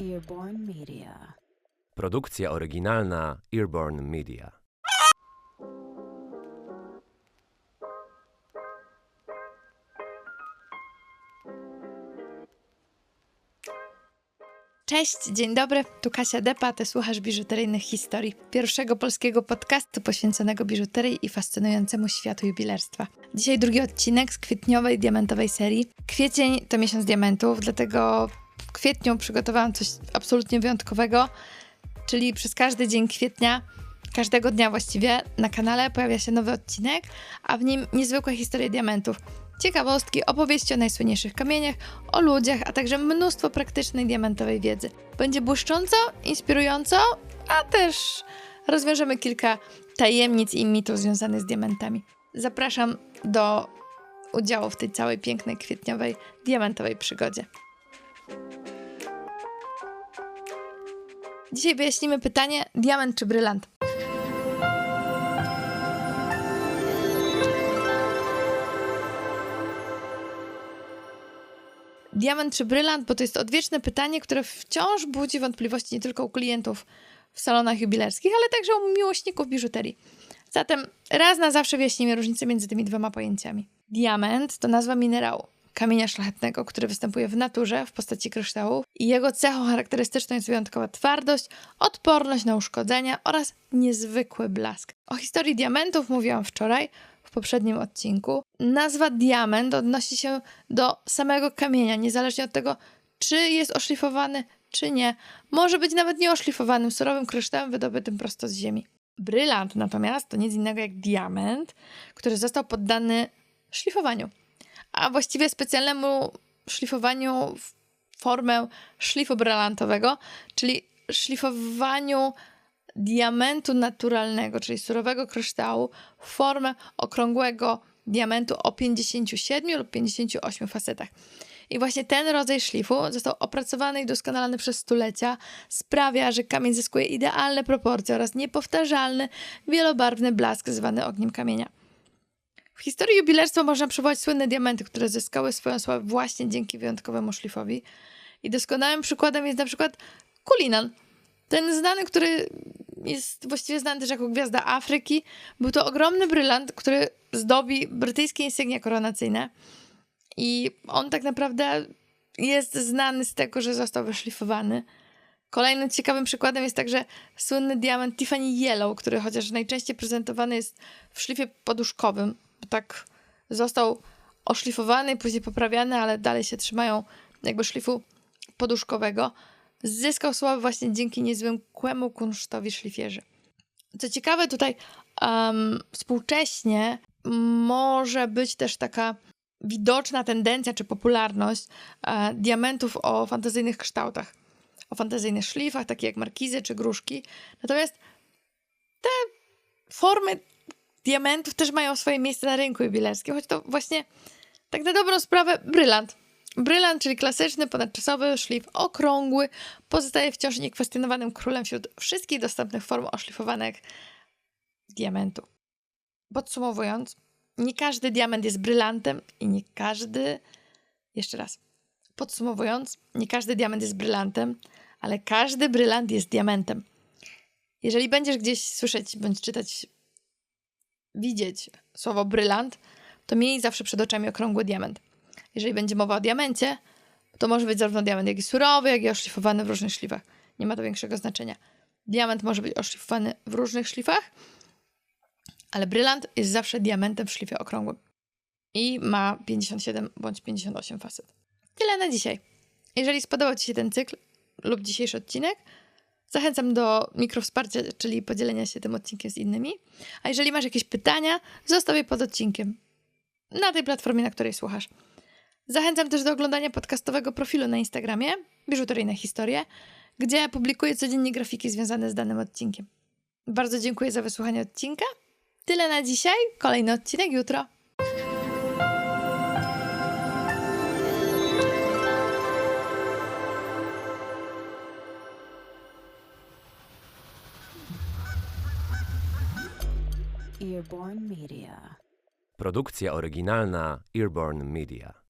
Earborn Media. Produkcja oryginalna Earborn Media. Cześć, dzień dobry, tu Kasia Depa, ty słuchasz biżuteryjnych historii, pierwszego polskiego podcastu poświęconego biżuterii i fascynującemu światu jubilerstwa. Dzisiaj drugi odcinek z kwietniowej diamentowej serii. Kwiecień to miesiąc diamentów, dlatego kwietniu przygotowałam coś absolutnie wyjątkowego, czyli przez każdy dzień kwietnia, każdego dnia właściwie na kanale pojawia się nowy odcinek, a w nim niezwykłe historie diamentów. Ciekawostki, opowieści o najsłynniejszych kamieniach, o ludziach, a także mnóstwo praktycznej diamentowej wiedzy. Będzie błyszcząco, inspirująco, a też rozwiążemy kilka tajemnic i mitów związanych z diamentami. Zapraszam do udziału w tej całej pięknej kwietniowej diamentowej przygodzie. Dzisiaj wyjaśnimy pytanie: diament czy brylant? Diament czy brylant, bo to jest odwieczne pytanie, które wciąż budzi wątpliwości nie tylko u klientów w salonach jubilerskich, ale także u miłośników biżuterii. Zatem raz na zawsze wyjaśnimy różnicę między tymi dwoma pojęciami. Diament to nazwa minerału, kamienia szlachetnego, który występuje w naturze w postaci kryształów i jego cechą charakterystyczną jest wyjątkowa twardość, odporność na uszkodzenia oraz niezwykły blask. O historii diamentów mówiłam wczoraj w poprzednim odcinku. Nazwa diament odnosi się do samego kamienia, niezależnie od tego, czy jest oszlifowany, czy nie. Może być nawet nieoszlifowanym, surowym kryształem wydobytym prosto z ziemi. Brylant natomiast to nic innego jak diament, który został poddany szlifowaniu, a właściwie specjalnemu szlifowaniu w formę szlifu brylantowego, czyli szlifowaniu diamentu naturalnego, czyli surowego kryształu, w formę okrągłego diamentu o 57 lub 58 facetach. I właśnie ten rodzaj szlifu został opracowany i doskonalony przez stulecia, sprawia, że kamień zyskuje idealne proporcje oraz niepowtarzalny, wielobarwny blask zwany ogniem kamienia. W historii jubilerstwa można przywołać słynne diamenty, które zyskały swoją sławę właśnie dzięki wyjątkowemu szlifowi. I doskonałym przykładem jest na przykład Kulinan. Ten znany, który jest właściwie znany też jako gwiazda Afryki. Był to ogromny brylant, który zdobi brytyjskie insygnia koronacyjne. I on tak naprawdę jest znany z tego, że został wyszlifowany. Kolejnym ciekawym przykładem jest także słynny diament Tiffany Yellow, który chociaż najczęściej prezentowany jest w szlifie poduszkowym, tak został oszlifowany później poprawiany, ale dalej się trzymają jakby szlifu poduszkowego. Zyskał sławę właśnie dzięki niezwykłemu kunsztowi szlifierzy. Co ciekawe, tutaj um, współcześnie może być też taka widoczna tendencja czy popularność e, diamentów o fantazyjnych kształtach, o fantazyjnych szlifach, takie jak markizy czy gruszki. Natomiast te formy diamentów też mają swoje miejsce na rynku jubilerskim, choć to właśnie tak na dobrą sprawę brylant. Brylant, czyli klasyczny, ponadczasowy szlif okrągły, pozostaje wciąż niekwestionowanym królem wśród wszystkich dostępnych form oszlifowanych diamentu. Podsumowując, nie każdy diament jest brylantem i nie każdy. Jeszcze raz. Podsumowując, nie każdy diament jest brylantem, ale każdy brylant jest diamentem. Jeżeli będziesz gdzieś słyszeć bądź czytać, widzieć słowo brylant, to miej zawsze przed oczami okrągły diament. Jeżeli będzie mowa o diamencie, to może być zarówno diament jak i surowy, jak i oszlifowany w różnych szlifach. Nie ma to większego znaczenia. Diament może być oszlifowany w różnych szlifach, ale brylant jest zawsze diamentem w szlifie okrągłym. I ma 57 bądź 58 facet. Tyle na dzisiaj. Jeżeli spodobał Ci się ten cykl lub dzisiejszy odcinek, zachęcam do mikrowsparcia, czyli podzielenia się tym odcinkiem z innymi. A jeżeli masz jakieś pytania, zostaw je pod odcinkiem na tej platformie, na której słuchasz. Zachęcam też do oglądania podcastowego profilu na Instagramie Biżuteryjne Historie, gdzie publikuję codziennie grafiki związane z danym odcinkiem. Bardzo dziękuję za wysłuchanie odcinka. Tyle na dzisiaj. Kolejny odcinek jutro. Earborn Media. Produkcja oryginalna Earborn Media.